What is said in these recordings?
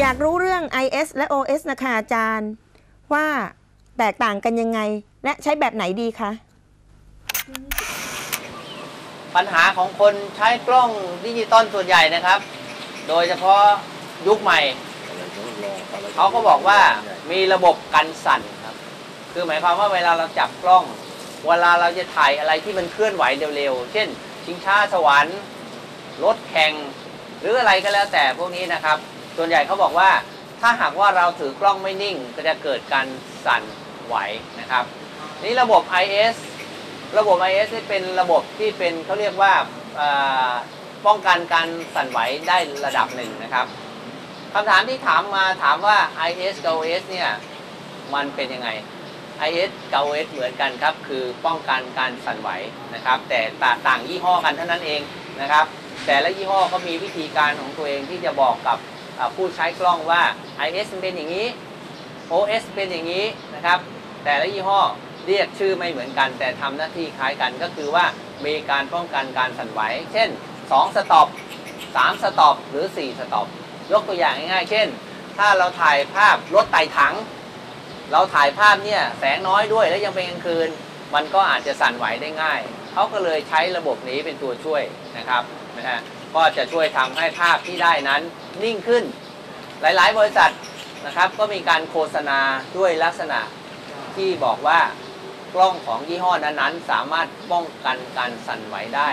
อยากรู้เรื่อง IS และ OS นะคะอาจารย์ ว่าแตกต่างกันยังไง และใช้แบบไหนดีคะ ปัญหาของคนใช้กล้องดิจิตอลส่วนใหญ่นะครับ โดยเฉพาะยุคใหม่ เขาก็บอกว่ามีระบบกันสั่นครับ คือหมายความว่าเวลาเราจับกล้อง เวลาเราจะถ่ายอะไรที่มันเคลื่อนไหวเร็วๆ เช่น ชิงช้าสวรรค์ รถแข่ง หรืออะไรก็แล้วแต่พวกนี้นะครับ ส่วนใหญ่เขาบอกว่าถ้าหากว่าเราถือกล้องไม่นิ่งก็จะเกิดการสั่นไหวนะครับ นี่ระบบ IS ระบบ IS นี่เป็นระบบที่เป็นเขาเรียกว่าป้องกันการสั่นไหวได้ระดับหนึ่งนะครับคำถามที่ถามมาถามว่า IS กับ OS เนี่ยมันเป็นยังไง IS กับ OS เหมือนกันครับ คือป้องกันการสั่นไหวนะครับ แต่ต่างยี่ห้อกันเท่านั้นเองนะครับ แต่ละยี่ห้อก็มีวิธีการของตัวเองที่จะบอกกับ ผู้ใช้กล้องว่า IS เป็นอย่างนี้ OS เป็นอย่างนี้นะครับ แต่ละยี่ห้อเรียกชื่อไม่เหมือนกัน แต่ทำหน้าที่คล้ายกันก็คือว่ามีการป้องกันการสั่นไหว เช่น 2 สต็อป 3 สต็อป หรือ 4 สต็อป ยกตัวอย่างง่ายๆ เช่น ถ้าเราถ่ายภาพรถไต่ถัง เราถ่ายภาพเนี่ยแสงน้อยด้วยแล้วยังเป็นกลางคืน มันก็อาจจะสั่นไหวได้ง่าย เขาก็เลยใช้ระบบนี้เป็นตัวช่วยนะครับนะฮะ ก็จะช่วยทำให้ภาพที่ได้นั้นนิ่งขึ้น หลายๆ บริษัทนะครับ ก็มีการโฆษณาด้วยลักษณะที่บอกว่ากล้องของยี่ห้อนั้นๆ สามารถป้องกันการสั่นไหวได้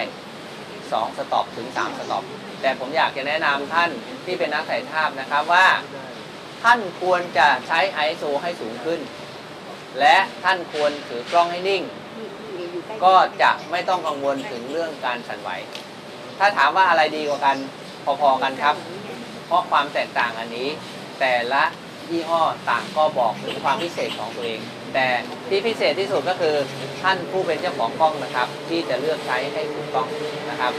2 สต็อปถึง 3 สต็อป แต่ผมอยากจะแนะนำท่านที่เป็นนักถ่ายภาพนะครับว่า ท่านควรจะใช้ ISO ให้สูงขึ้น และท่านควรถือกล้องให้นิ่ง ก็จะไม่ต้องกังวลถึงเรื่องการสั่นไหว ถ้าถามว่าอะไรดีกว่ากันพอๆกันครับ เพราะความแตกต่างอันนี้ แต่ละยี่ห้อต่างก็บอกถึงความพิเศษของตัวเอง แต่ที่พิเศษที่สุดก็คือท่านผู้เป็นเจ้าของกล้องนะครับ ที่จะเลือกใช้ให้ถูกต้องนะครับ